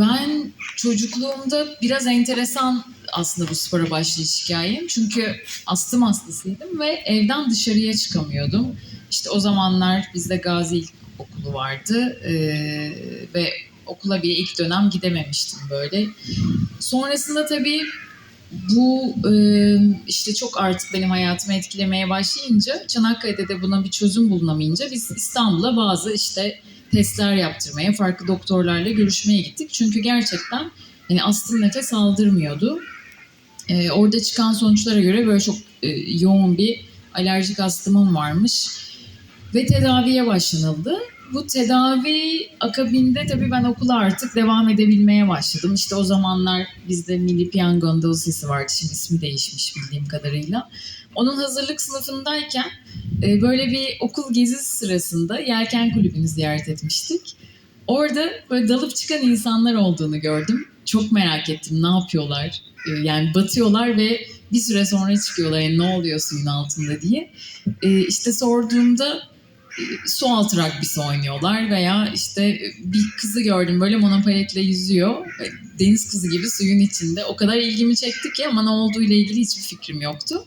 Ben çocukluğumda biraz enteresan aslında bu spora başlayış hikayem. Çünkü astım hastasıydım ve evden dışarıya çıkamıyordum. İşte o zamanlar bizde Gazi Okulu vardı ee, ve okula bir ilk dönem gidememiştim böyle. Sonrasında tabii bu e, işte çok artık benim hayatımı etkilemeye başlayınca Çanakkale'de de buna bir çözüm bulunamayınca biz İstanbul'a bazı işte testler yaptırmaya, farklı doktorlarla görüşmeye gittik. Çünkü gerçekten yani astım nefes aldırmıyordu. Ee, orada çıkan sonuçlara göre böyle çok e, yoğun bir alerjik astımım varmış. Ve tedaviye başlanıldı. Bu tedavi akabinde tabii ben okula artık devam edebilmeye başladım. İşte o zamanlar bizde Milli Piyango Anadolu Lisesi vardı. Şimdi ismi değişmiş bildiğim kadarıyla. Onun hazırlık sınıfındayken e, böyle bir okul gezisi sırasında Yelken Kulübü'nü ziyaret etmiştik. Orada böyle dalıp çıkan insanlar olduğunu gördüm. Çok merak ettim ne yapıyorlar. E, yani batıyorlar ve bir süre sonra çıkıyorlar yani ne oluyor suyun altında diye. E, işte sorduğumda e, su altı rugby'si oynuyorlar veya işte e, bir kızı gördüm böyle monopaletle yüzüyor. E, Deniz kızı gibi suyun içinde. O kadar ilgimi çekti ki ama ne olduğu ile ilgili hiçbir fikrim yoktu.